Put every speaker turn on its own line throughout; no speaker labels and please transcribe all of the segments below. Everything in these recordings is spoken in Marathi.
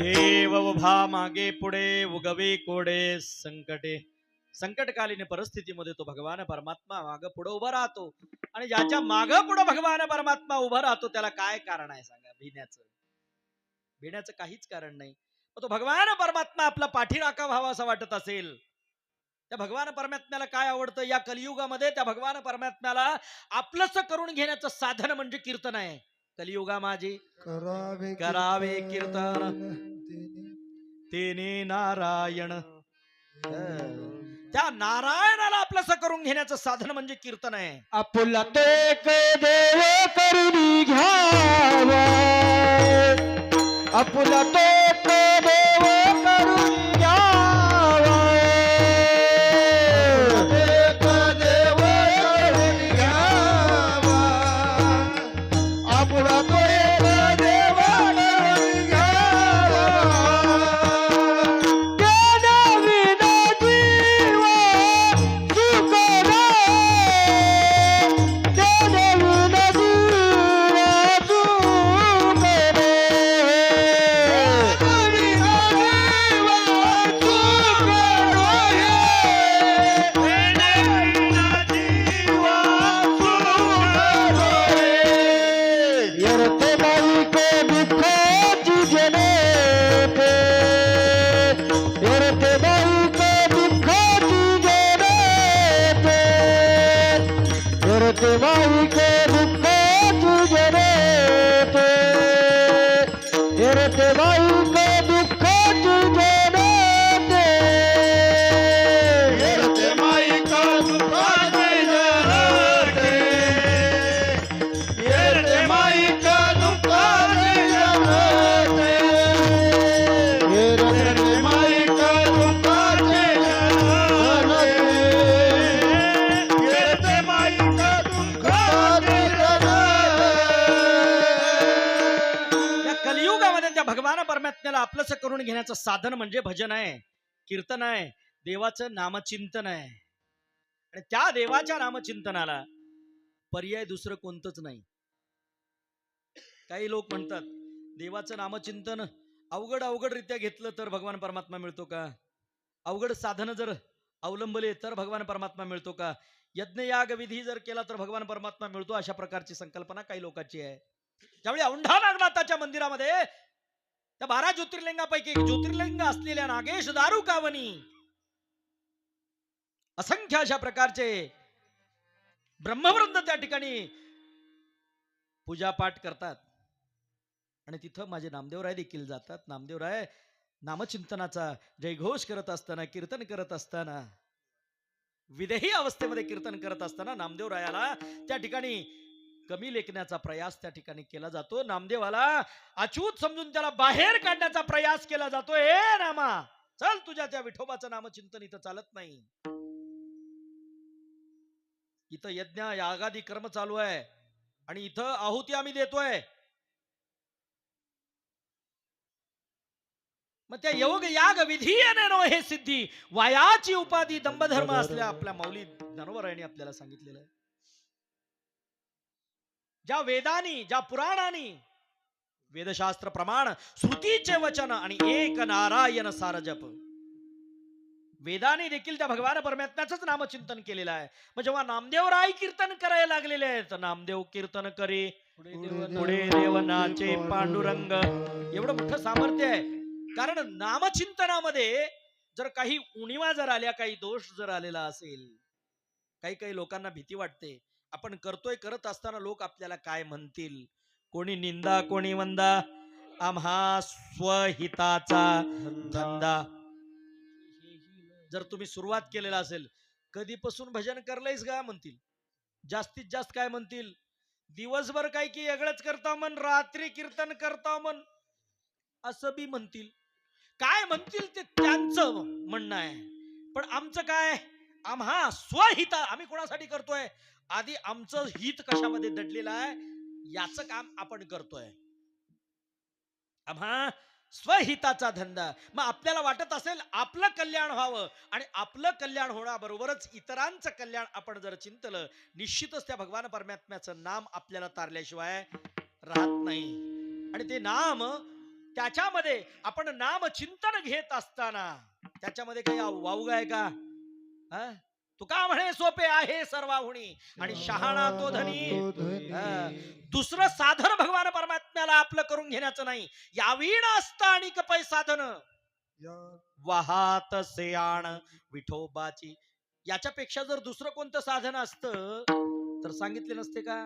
देव उभा मागे पुढे उगवे कोडे संकटे. संकटकालीन परिस्थितीमध्ये तो भगवान परमात्मा माग पुढे उभा राहतो. आणि ज्याच्या माग पुढे भगवान परमात्मा उभा राहतो त्याला काय कारण आहे सांगा? भिण्याचं. भिण्याचं काहीच कारण नाही. मग तो भगवान परमात्मा आपला पाठीराखा व्हावा असं वाटत असेल. त्या भगवान परमात्म्याला काय आवडतं? या कलियुगामध्ये त्या भगवान परमात्म्याला आपलंच करून घेण्याचं साधन म्हणजे कीर्तन आहे. कलियुगा माझी
करावे
करावे कीर्तन.
तिने।
नारायण। त्या नारायणाला आपलंस करून घेण्याचं साधन म्हणजे कीर्तन आहे.
आपुला तो एक देव करून घ्यावा. आपुला तो
परमात्म्याला आपलंस करून घेण्याचं साधन म्हणजे भजन आहे कीर्तन आहे देवाचं नामचिंतन आहे. आणि त्या देवाच्या नामचिंतनाला पर्याय दुसरं कोणतंच नाही. काही लोक म्हणतात देवाचं नामचिंतन अवघड अवघडरित्या घेतलं तर भगवान परमात्मा मिळतो का? अवघड साधनं जर अवलंबले तर भगवान परमात्मा मिळतो का? यज्ञयाग विधी जर केला तर भगवान परमात्मा मिळतो? अशा प्रकारची संकल्पना काही लोकांची आहे. त्यावेळी औंढा नागनाथाच्या मंदिरामध्ये त्या बारा ज्योतिर्लिंगापैकी एक ज्योतिर्लिंग असलेल्या नागेश दारू कावनी. असंख्य अशा प्रकारचे ब्रह्मवृंद त्या ठिकाणी पूजापाठ करतात. आणि तिथं माझे नामदेवराय देखील जातात. नामदेवराय नामचिंतनाचा जयघोष करत असताना कीर्तन करत असताना विदेही अवस्थेमध्ये कीर्तन करत असताना नामदेवरायाला त्या ठिकाणी कमी लेखण्याचा प्रयास त्या ठिकाणी केला जातो. नामदेवाला अचूत समजून त्याला बाहेर काढण्याचा प्रयास केला जातो. हे नामा चल तुझ्या त्या विठोबाचं नामचिंतन इथं चालत नाही. इथं यज्ञ यागादी कर्म चालू आहे. आणि इथं आहुती आम्ही देतोय. मग त्या योग याग विधी नो हे सिद्धी? वायाची उपाधी दंबधर्म असल्या आपल्या माऊली ज्ञानोबरायांनी आपल्याला सांगितलेलं आहे. ज्या वेदानी ज्या पुराणानी वेदशास्त्र प्रमाण श्रुतीचे वचन आणि एक नारायण सार जप. वेदाने देखील त्या भगवान परमात्म्याच नामचिंतन केलेलं आहे. मग जेव्हा नामदेवराय कीर्तन करायला लागलेले आहेत नामदेव कीर्तन करे. पुढे देवनाचे पांडुरंग. एवढं मोठं सामर्थ्य आहे. कारण नामचिंतनामध्ये जर काही उणिवा जर आल्या काही दोष जर आलेला असेल काही काही लोकांना भीती वाटते आपण करतोय करत असताना लोक आपल्याला काय म्हणतील? कोणी निंदा कोणी वंदा आम्हा स्वहिताचा धंदा. जर तुम्ही सुरुवात केलेला असेल कधीपासून भजन करलंयस का म्हणतील. जास्तीत जास्त काय म्हणतील? दिवसभर काय की वेगळंच करता मन रात्री कीर्तन करता मन असं बी म्हणतील. काय म्हणतील ते त्यांचं म्हणणं आहे. पण आमचं काय आम्हा स्वहिता आम्ही कोणासाठी करतोय? आधी आमचं हित कशामध्ये दडलेलं आहे? याचं काम आपण करतोय. आम्हा स्वहिताचा धंदा. मग आपल्याला वाटत असेल आपलं कल्याण व्हावं आणि आपलं कल्याण होण्याबरोबरच इतरांचं कल्याण आपण जर चिंतलं निश्चितच त्या भगवान परमात्म्याचं नाम आपल्याला तारल्याशिवाय राहत नाही. आणि ते नाम त्याच्यामध्ये आपण नाम चिंतन घेत असताना त्याच्यामध्ये काही वावग आहे का? तुका म्हणे सोपे आहे सर्वाहुणी. आणि शहाणा तो धनी. दुसरं साधन भगवान परमात्म्याला आपलं करून घेण्याचं नाही. यावीण असतं आणि कपय साधन. वाहात सेयाण विठोबाची. याच्यापेक्षा जर दुसरं कोणतं साधन असतं तर सांगितले नसते का?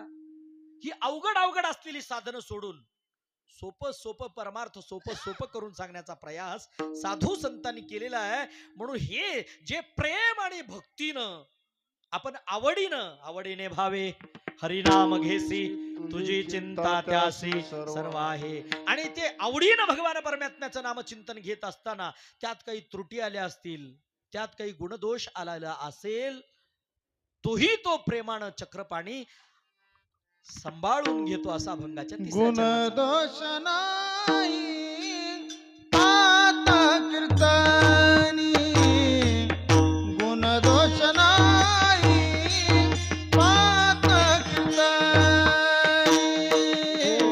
ही अवघड अवघड असलेली साधनं सोडून सोपं सोपं परमार्थ सोपं सोपं करून सांगण्याचा प्रयास साधू संतांनी केलेला आहे. म्हणून हे जे प्रेम आणि भक्तीनं आपण आवडीनं आवडीने भावे हरिनाम घेसी तुझी चिंता त्यासी सर्व आहे. आणि ते आवडीनं भगवान परमात्म्याचं नामचिंतन घेत असताना त्यात काही त्रुटी आल्या असतील त्यात काही गुणदोष आलेला असेल तोही तो प्रेमानं चक्रपाणी सांभाळून घेतो असा अभंगाच्या
गुण दोषना